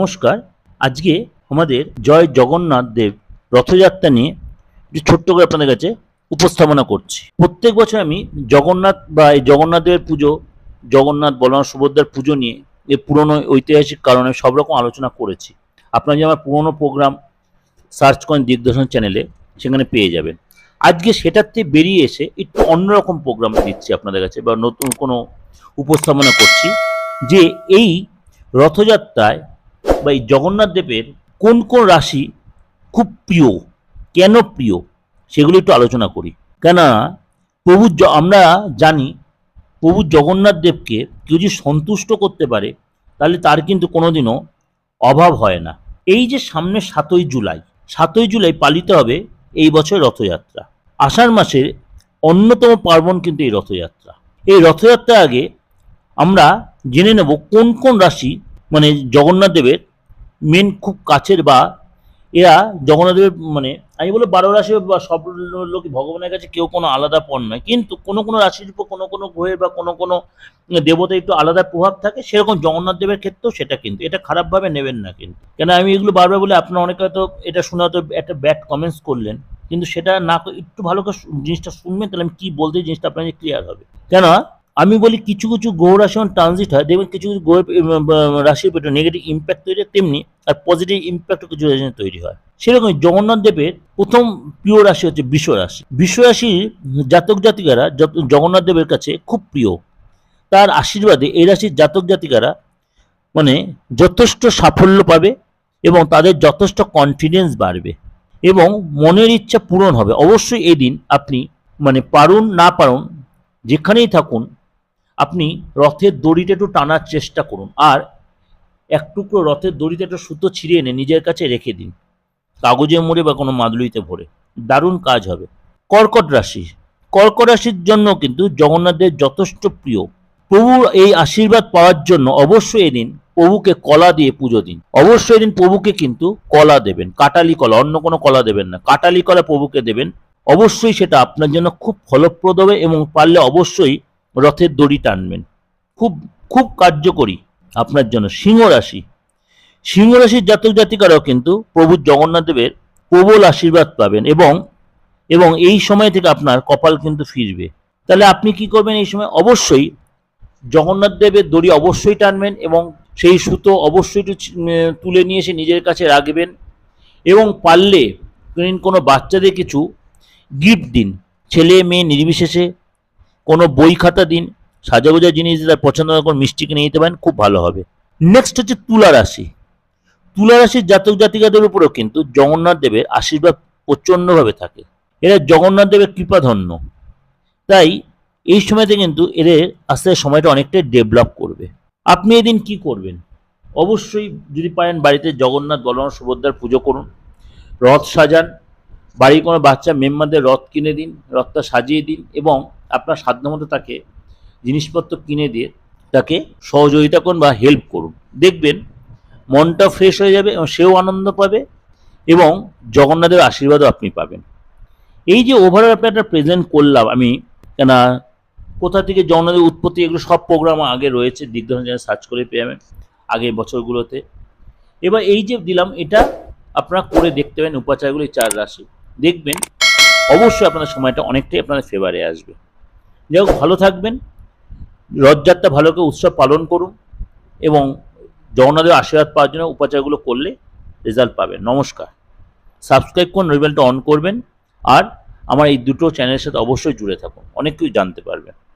নমস্কার। আজকে আমাদের জয় জগন্নাথ দেব রথযাত্রা নিয়ে একটু ছোট্ট করে আপনাদের কাছে উপস্থাপনা করছি। প্রত্যেক বছর আমি জগন্নাথ বা এই জগন্নাথ দেবের পুজো, জগন্নাথ, বলরাম, সুভদ্রার পুজো নিয়ে এর পুরনো ঐতিহাসিক কারণে সব রকম আলোচনা করেছি। আপনারা যে আমার পুরনো প্রোগ্রাম সার্চ করেন দিগদর্শন চ্যানেলে, সেখানে পেয়ে যাবেন। আজকে সেটার থেকে বেরিয়ে এসে একটু অন্যরকম প্রোগ্রাম দিচ্ছি আপনাদের কাছে বা নতুন কোনো উপস্থাপনা করছি যে এই রথযাত্রায় বা এই জগন্নাথ দেবের কোন কোন রাশি খুব প্রিয়? কেন প্রিয়? সেগুলো একটু আলোচনা করি। কেননা, প্রভু আমরা জানি প্রভু জগন্নাথ দেবকে কেউ যদি সন্তুষ্ট করতে পারে, তাহলে তার কিন্তু কোনোদিনও অভাব হয় না। এই যে সামনে সাতই জুলাই সাতই জুলাই পালিত হবে এই বছর রথযাত্রা। আষাঢ় মাসের অন্যতম পার্বণ কিন্তু এই রথযাত্রা। এই রথযাত্রার আগে আমরা জেনে নেব কোন কোন রাশি মানে জগন্নাথ দেবের মেন খুব কাছের বা এরা জগন্নাথ দেবের মানে আমি বলব বারো রাশি বা সব লোক ভগবানের কাছে কেউ কোনো আলাদা পণ নয়। কিন্তু কোনো কোনো রাশির উপর কোনো কোনো গ্রহের বা কোনো কোনো দেবতা একটু আলাদা প্রভাব থাকে, সেরকম জগন্নাথ দেবের ক্ষেত্রেও সেটা কিন্তু। এটা খারাপভাবে নেবেন না কিন্তু। কেন আমি এগুলো বারবার বলে, আপনারা অনেকে হয়তো এটা শুনে হয়তো একটা ব্যাড কমেন্টস করলেন, কিন্তু সেটা না একটু ভালো করে জিনিসটা শুনবেন, তাহলে আমি কি বলতে জিনিসটা আপনার ক্লিয়ার হবে। কেন আমি বলি কিছু কিছু গ্রহ রাশি যখন ট্রানজিট হয়, দেখবেন কিছু কিছু বা- রাশির পেটে নেগেটিভ ইম্প্যাক্ট তৈরি হয়, তেমনি আর পজিটিভ ইম্প্যাক্টও কিছু রাশি তৈরি হয়। সেরকম জগন্নাথ দেবের প্রথম প্রিয় রাশি হচ্ছে বিশ্ব রাশি। বিশ্ব রাশির জাতক জাতিকারা জগন্নাথ দেবের কাছে খুব প্রিয়। তার আশীর্বাদে এই রাশির জাতক জাতিকারা মানে যথেষ্ট সাফল্য পাবে এবং তাদের যথেষ্ট কনফিডেন্স বাড়বে এবং মনের ইচ্ছা পূরণ হবে। অবশ্যই এদিন আপনি মানে পারুন না পারুন, যেখানেই থাকুন আপনি রথের দড়িটা একটু টানার চেষ্টা করুন। আর এক টুকরো রথের দড়িতে একটা সুতো ছিঁড়ে এনে নিজের কাছে রেখে দিন। কাগজে মুড়ে বা কোনো মাদুলিতে ভরে। দারুণ কাজ হবে। কর্কট রাশি। কর্কট রাশির জন্য কিন্তু জগন্নাথের যথেষ্ট প্রিয়। প্রভুর এই আশীর্বাদ পাওয়ার জন্য অবশ্যই এদিন প্রভুকে কলা দিয়ে পুজো দিন। অবশ্যই এদিন প্রভুকে কিন্তু কলা দেবেন। কাটালি কলা, অন্য কোনো কলা দেবেন না। কাটালি কলা প্রভুকে দেবেন। অবশ্যই সেটা আপনার জন্য খুব ফলপ্রদ হবে এবং পারলে অবশ্যই রথের দড়ি টানবেন। খুব খুব কার্যকরী আপনার জন্য। সিংহ রাশি। সিংহ রাশির জাতক জাতিকারাও কিন্তু প্রভু জগন্নাথ দেবের প্রবল আশীর্বাদ পাবেন এবং এবং এই সময় থেকে আপনার কপাল কিন্তু ফিরবে। তাহলে আপনি কি করবেন এই সময়? অবশ্যই জগন্নাথ দেবের দড়ি অবশ্যই টানবেন এবং সেই সুতো অবশ্যই তুলে নিয়ে এসে নিজের কাছে রাখবেন এবং পারলে, কোনো বাচ্চাদের কিছু গিফট দিন। ছেলে, মেয়ে নির্বিশেষে কোনো বই খাতা দিন, সাজাগোজা জিনিস তার পছন্দ কোনো মিষ্টি কিনে নিতে পারেন, খুব ভালো হবে। নেক্সট হচ্ছে তুলা রাশি। তুলা রাশির জাতক জাতিকাদের উপরেও কিন্তু জগন্নাথ দেবের আশীর্বাদ প্রচণ্ডভাবে থাকে। এরা জগন্নাথ দেবের কৃপাধন্য। তাই এই সময়তে কিন্তু এদের আস্তে সময়টা অনেকটাই ডেভেলপ করবে। আপনি এদিন কি করবেন? অবশ্যই যদি পারেন বাড়িতে জগন্নাথ, বলরাম, সুভদ্রার পুজো করুন। রথ সাজান বাড়ির কোনো বাচ্চা মেম্বারদের রথ কিনে দিন, রথটা সাজিয়ে দিন এবং আপনার সাধ্যমতো তাকে জিনিসপত্র কিনে দিয়ে তাকে সহযোগিতা করুন বা হেল্প করুন। দেখবেন মনটা ফ্রেশ হয়ে যাবে এবং সেও আনন্দ পাবে এবং জগন্নাথের আশীর্বাদও আপনি পাবেন। এই যে ওভারঅল আপনি একটা প্রেজেন্ট করলাম, আমি কেন কোথা থেকে জগন্নাথের উৎপত্তি, এগুলো সব প্রোগ্রাম আগে রয়েছে চ্যানেল সার্চ করে পেয়ে যাবেন আগের বছরগুলোতে। এবার এই যে দিলাম, এটা আপনারা করে দেখতে পারেন, উপাচারগুলো চার রাশি। দেখবেন, অবশ্যই আপনার সময়টা অনেকটাই আপনাদের ফেভারে আসবে। যাই হোক, ভালো থাকবেন, রথযাত্রা ভালো করে উৎসব পালন করুন এবং জগন্নাথের আশীর্বাদ পাওয়ার জন্য উপাচারগুলো করলে রেজাল্ট পাবেন। নমস্কার। সাবস্ক্রাইব করুন রবিবেলটা অন করবেন, আর আমার এই দুটো চ্যানেলের সাথে অবশ্যই জুড়ে থাকুন। অনেক কিছু জানতে পারবেন।